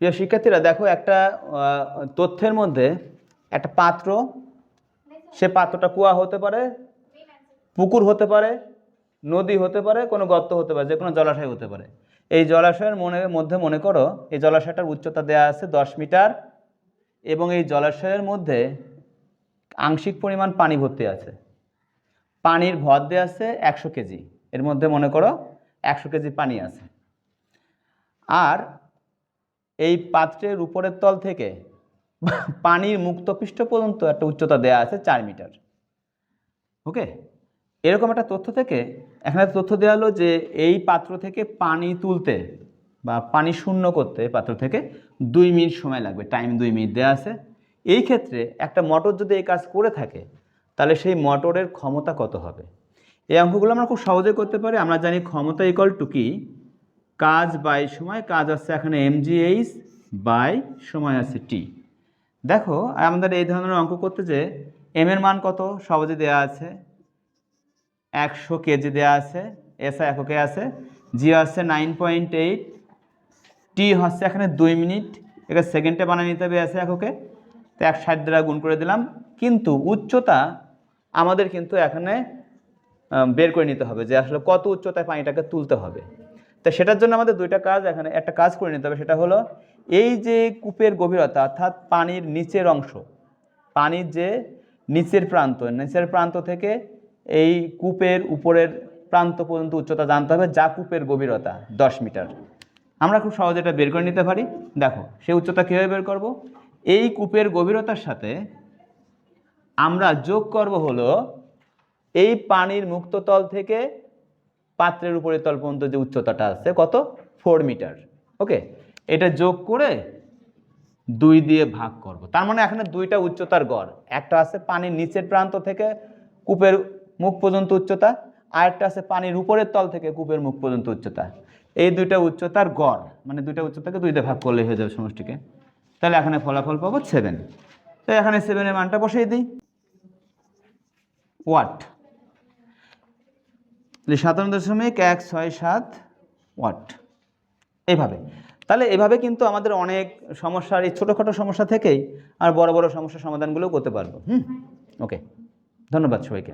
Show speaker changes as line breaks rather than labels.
প্রিয় শিক্ষার্থীরা, দেখো একটা তথ্যের মধ্যে একটা পাত্র, সে পাত্রটা কুয়া হতে পারে, পুকুর হতে পারে, নদী হতে পারে, কোনো গর্ত হতে পারে যে কোনো জলাশয় হতে পারে। এই জলাশয়ের মনে, মধ্যে মনে করো, এই জলাশয়টার উচ্চতা দেওয়া আছে দশ মিটার এবং এই জলাশয়ের মধ্যে আংশিক পরিমাণ পানি ভর্তি আছে। পানির ভর দেওয়া আছে একশো কেজি। এর মধ্যে মনে করো একশো কেজি পানি আছে। আর এই পাত্রের উপরের তল থেকে পানির মুক্তপৃষ্ঠ পর্যন্ত একটা উচ্চতা দেওয়া আছে চার মিটার। ওকে? এরকম একটা তথ্য থেকে এখানে তথ্য দেওয়া হলো যে এই পাত্র থেকে পানি তুলতে বা পানি শূন্য করতে পাত্র থেকে দুই মিনিট সময় লাগবে টাইম দুই মিনিট দেওয়া আছে। এই ক্ষেত্রে একটা মোটর যদি এই কাজ করে থাকে, তাহলে সেই মোটরের ক্ষমতা কত হবে? এই অঙ্কগুলো আমরা খুব সহজে করতে পারি, আমরা জানি ক্ষমতা ইকল টু কি? কাজ বাই সময়, কাজ আছে এখানে এমজিএইচ বাই সময় আছে টি দেখো, আমাদের এই ধরনের অঙ্ক করতে যে এম এর মান কত? সহজে দেওয়া আছে। একশো কেজি দেওয়া আছে। এসআই এককে আছে। জি আছে নাইন পয়েন্ট এইট টি হচ্ছে এখানে দুই মিনিট। এটা সেকেন্ডে বানিয়ে নিতে হবে এসে এককে। তো এক ষাট দ্বারা গুণ করে দিলাম। কিন্তু উচ্চতা আমাদের কিন্তু এখানে বের করে নিতে হবে যে আসলে কত উচ্চতায় পানিটাকে তুলতে হবে। তো সেটার জন্য আমাদের দুইটা কাজ এখানে, একটা কাজ করে নিতে হবে, সেটা হলো এই যে কূপের গভীরতা, অর্থাৎ পানির নিচের অংশ, পানির যে নিচের প্রান্ত নিচের প্রান্ত থেকে এই কূপের উপরের প্রান্ত পর্যন্ত উচ্চতা জানতে হবে, যা কূপের গভীরতা, দশ মিটার। আমরা খুব সহজে এটা বের করে নিতে পারি। দেখো, সেই উচ্চতা কীভাবে বের করব? এই কূপের গভীরতার সাথে আমরা যোগ করব হলো এই পানির মুক্ততল থেকে পাত্রের উপরের তল পর্যন্ত যে উচ্চতাটা আছে, কত? Four metre okay? এটা যোগ করে দুই দিয়ে ভাগ করব। তার মানে এখানে দুইটা উচ্চতার গড়। একটা আছে পানির নিচের প্রান্ত থেকে কূপের মুখ পর্যন্ত উচ্চতা, আর একটা আছে পানির উপরের তল থেকে কূপের মুখ পর্যন্ত উচ্চতা। এই দুইটা উচ্চতার গড় মানে দুইটা উচ্চতাকে দুই দিয়ে ভাগ করলে হয়ে যাবে সমষ্টিকে। তাহলে এখানে ফলাফল পাবো সেভেন তো এখানে সেভেনের মানটা বসিয়ে দিই। ওয়াট সাতান্ন দশমিক এক ছয় সাত ওয়াট। এভাবে। তাহলে এভাবে কিন্তু আমাদের অনেক সমস্যার, এই ছোটোখাটো সমস্যা থেকেই আর বড় বড় সমস্যার সমাধানগুলো করতে পারব। হুম? ওকে। ধন্যবাদ সবাইকে।